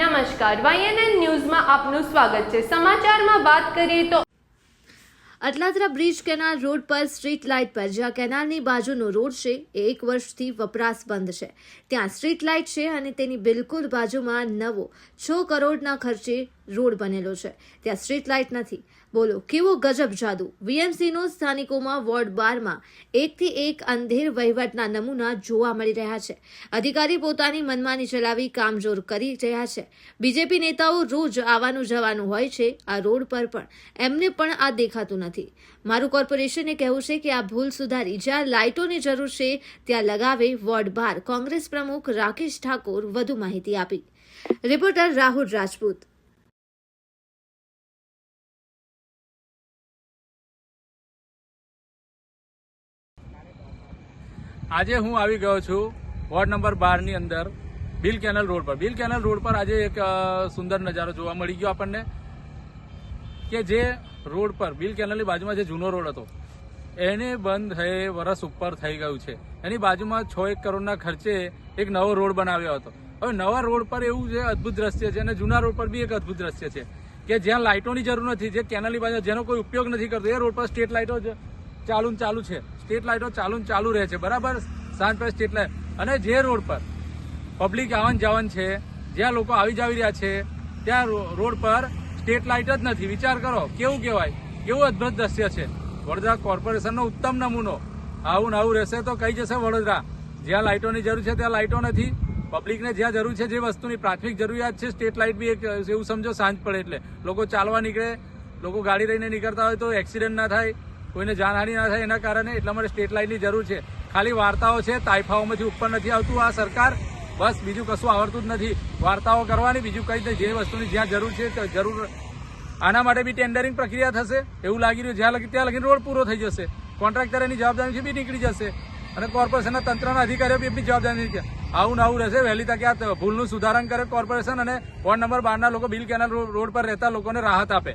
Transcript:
નમસ્કાર વાયએનએન ન્યૂઝમાં આપનું સ્વાગત છે. સમાચારમાં વાત કરીએ તો અટલાદરા બ્રિજ કેનાલ રોડ પર સ્ટ્રીટ લાઇટ પર, જ્યાં કેનાલની બાજુનો રોડ છે, એ એક વર્ષથી વપરાશ બંધ છે. ત્યાં સ્ટ્રીટ લાઇટ છે અને તેની બિલકુલ બાજુમાં નવો છ કરોડના ખર્ચે રોડ બનેલો છે. ત્યાં સ્ટ્રીટ લાઇટ નથી. બોલો, કેવો ગજબ જાદુ. વીએમસીનો સ્થાનિકોમાં વોર્ડ બારમાં એકથી એક અંધેર વહીવટના નમૂના જોવા મળી રહ્યા છે. અધિકારી પોતાની મનમાની ચલાવી કામજોર કરી રહ્યા છે. બીજેપી નેતાઓ રોજ આવવાનું જવાનું હોય છે આ રોડ પર પણ. એમને પણ આ દેખાતું નથી. મારું કોર્પોરેશને કહેવું છે કે આ ભૂલ સુધારી જ્યાં લાઇટોની જરૂર છે ત્યાં લગાવે વોર્ડ બાર. કોંગ્રેસ પ્રમુખ રાકેશ ઠાકોર વધુ માહિતી આપી. રિપોર્ટર રાહુલ રાજપૂત. આજે હું આવી ગયો છું વોર્ડ નંબર બારની અંદર બિલ કેનલ રોડ પર. બિલ કેનલ રોડ પર આજે એક સુંદર નજારો જોવા મળી ગયો આપણને કે જે રોડ પર, બિલ કેનલની બાજુમાં જે જૂનો રોડ હતો, એને બંધ થઈ વરસ ઉપર થઈ ગયું છે. એની બાજુમાં છ એક કરોડના ખર્ચે એક નવો રોડ બનાવ્યો હતો. હવે નવા રોડ પર એવું જે અદ્ભુત દ્રશ્ય છે અને જૂના રોડ પર બી એક અદ્ભુત દ્રશ્ય છે કે જ્યાં લાઇટોની જરૂર નથી, જે કેનલની બાજુ, જેનો કોઈ ઉપયોગ નથી કરતો, એ રોડ પર સ્ટેટ લાઇટો ચાલુ ચાલુ છે. સ્ટેટ લાઇટો ચાલુ ચાલુ રહે છે. બરાબર? સાંજ પર સ્ટેટ લાઇટ. અને જે રોડ પર પબ્લિક આવન જાવન છે, જ્યાં લોકો આવી જાવી રહ્યા છે, ત્યાં રોડ પર સ્ટેટ લાઇટ જ નથી. વિચાર કરો, કેવું કહેવાય? કેવું અદભુત દ્રશ્ય છે. વડોદરા કોર્પોરેશનનો ઉત્તમ નમૂનો. આવું આવું રહેશે તો કઈ જશે વડોદરા? જ્યાં લાઇટોની જરૂર છે, ત્યાં લાઇટો નથી. પબ્લિકને જ્યાં જરૂર છે, જે વસ્તુની પ્રાથમિક જરૂરિયાત છે સ્ટેટ લાઇટ બી એક, એવું સમજો, સાંજ પડે એટલે. લોકો ચાલવા નીકળે, લોકો ગાડી લઈને નીકળતા હોય તો એક્સિડન્ટ ના થાય. કોઈને જાનહાની ના થાય એના કારણે એટલા માટે સ્ટેટ લાઇટની જરૂર છે. ખાલી વાર્તાઓ છે તાઇફાઓમાંથી ઉપર નથી આવતું આ સરકાર. બસ બીજું કશું આવડતું જ નથી. વાર્તાઓ કરવાની, બીજું કઈ નહીં. જે વસ્તુની જ્યાં જરૂર છે જરૂર. આના માટે બી ટેન્ડરિંગ પ્રક્રિયા થશે. એવું લાગી રહ્યું જ્યાં લગી ત્યાં લગીને રોડ પૂરો થઈ જશે. કોન્ટ્રાક્ટર એની જવાબદારીથી બી નીકળી જશે. અને કોર્પોરેશનના તંત્રના અધિકારીઓ બી એમની જવાબદારી નથી આવું ને આવું રહેશે. વહેલી તકે આ ભૂલનું સુધારણ કરે કોર્પોરેશન અને વોર્ડ નંબર બારના લોકો બિલ કેનાલ રોડ પર રહેતા લોકોને રાહત આપે.